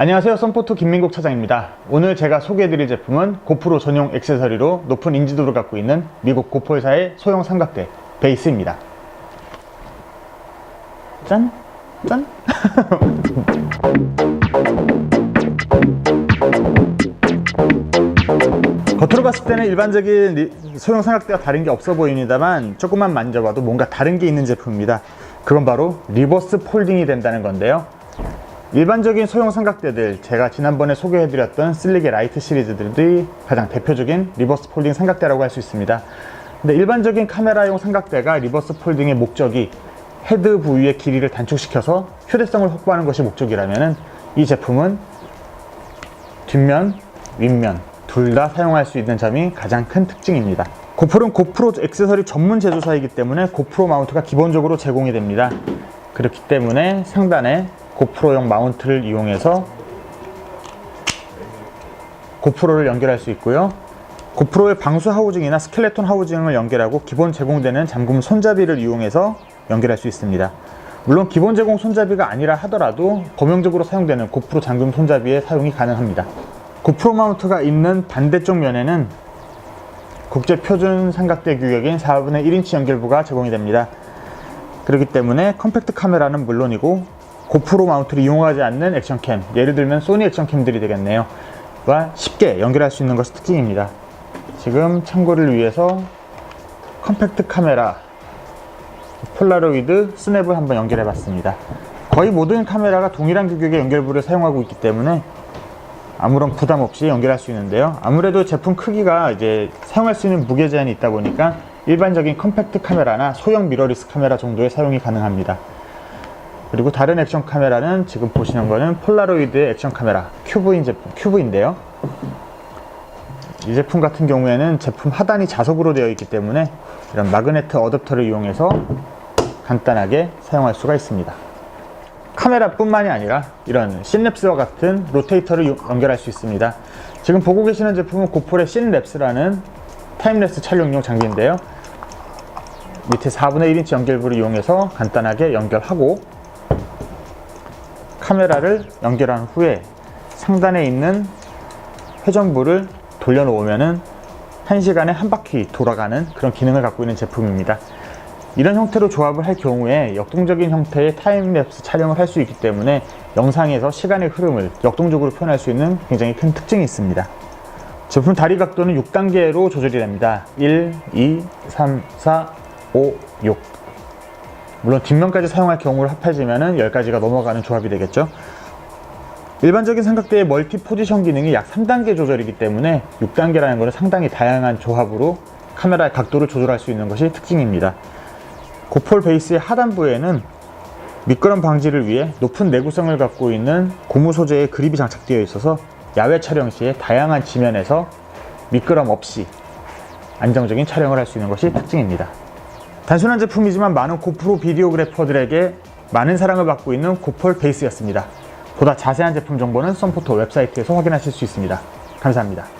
안녕하세요. 썬포토 김민국 차장입니다. 오늘 제가 소개해드릴 제품은 고프로 전용 액세서리로 높은 인지도를 갖고 있는 미국 고프회사의 소형 삼각대 베이스입니다. 짠! 짠! 겉으로 봤을 때는 일반적인 리- 소형 삼각대와 다른 게 없어 보입니다만 조금만 만져봐도 뭔가 다른 게 있는 제품입니다. 그건 바로 리버스 폴딩이 된다는 건데요 일반적인 소형 삼각대들 제가 지난번에 소개해드렸던 슬릭의 라이트 시리즈들이 가장 대표적인 리버스 폴딩 삼각대라고 할 수 있습니다 근데 일반적인 카메라용 삼각대가 리버스 폴딩의 목적이 헤드 부위의 길이를 단축시켜서 휴대성을 확보하는 것이 목적이라면 이 제품은 뒷면, 윗면 둘 다 사용할 수 있는 점이 가장 큰 특징입니다. 고프로는 고프로 액세서리 전문 제조사이기 때문에 고프로 마운트가 기본적으로 제공이 됩니다. 그렇기 때문에 상단에 고프로용 마운트를 이용해서 고프로를 연결할 수 있고요. 고프로의 방수 하우징이나 스켈레톤 하우징을 연결하고 기본 제공되는 잠금 손잡이를 이용해서 연결할 수 있습니다. 물론 기본 제공 손잡이가 아니라 하더라도 범용적으로 사용되는 고프로 잠금 손잡이의 사용이 가능합니다. 고프로 마운트가 있는 반대쪽 면에는 국제 표준 삼각대 규격인 4분의 1인치 연결부가 제공이 됩니다. 그렇기 때문에 컴팩트 카메라는 물론이고 고프로 마운트를 이용하지 않는 액션캠, 예를 들면 소니 액션캠들이 되겠네요. 와 쉽게 연결할 수 있는 것이 특징입니다. 지금 참고를 위해서 컴팩트 카메라 폴라로이드 스냅을 한번 연결해 봤습니다. 거의 모든 카메라가 동일한 규격의 연결부를 사용하고 있기 때문에 아무런 부담 없이 연결할 수 있는데요. 아무래도 제품 크기가 이제 사용할 수 있는 무게 제한이 있다 보니까 일반적인 컴팩트 카메라나 소형 미러리스 카메라 정도의 사용이 가능합니다. 그리고 다른 액션 카메라는 지금 보시는 거는 폴라로이드의 액션 카메라 큐브인 제품 큐브인데요. 이 제품 같은 경우에는 제품 하단이 자석으로 되어 있기 때문에 이런 마그네트 어댑터를 이용해서 간단하게 사용할 수가 있습니다. 카메라뿐만이 아니라 이런 신랩스와 같은 로테이터를 요- 연결할 수 있습니다. 지금 보고 계시는 제품은 고프로의 신랩스라는 타임랩스 촬영용 장비인데요. 밑에 4분의 1인치 연결부를 이용해서 간단하게 연결하고 카메라를 연결한 후에 상단에 있는 회전부를 돌려놓으면은 1시간에 한 바퀴 돌아가는 그런 기능을 갖고 있는 제품입니다. 이런 형태로 조합을 할 경우에 역동적인 형태의 타임랩스 촬영을 할 수 있기 때문에 영상에서 시간의 흐름을 역동적으로 표현할 수 있는 굉장히 큰 특징이 있습니다. 제품 다리 각도는 6단계로 조절이 됩니다. 1, 2, 3, 4, 5, 6. 물론 뒷면까지 사용할 경우를 합해지면 10가지가 넘어가는 조합이 되겠죠. 일반적인 삼각대의 멀티 포지션 기능이 약 3단계 조절이기 때문에 6단계라는 것은 상당히 다양한 조합으로 카메라의 각도를 조절할 수 있는 것이 특징입니다. 고폴 베이스의 하단부에는 미끄럼 방지를 위해 높은 내구성을 갖고 있는 고무 소재의 그립이 장착되어 있어서 야외 촬영 시에 다양한 지면에서 미끄럼 없이 안정적인 촬영을 할 수 있는 것이 특징입니다. 단순한 제품이지만 많은 고프로 비디오그래퍼들에게 많은 사랑을 받고 있는 고폴 베이스였습니다. 보다 자세한 제품 정보는 썬포토 웹사이트에서 확인하실 수 있습니다. 감사합니다.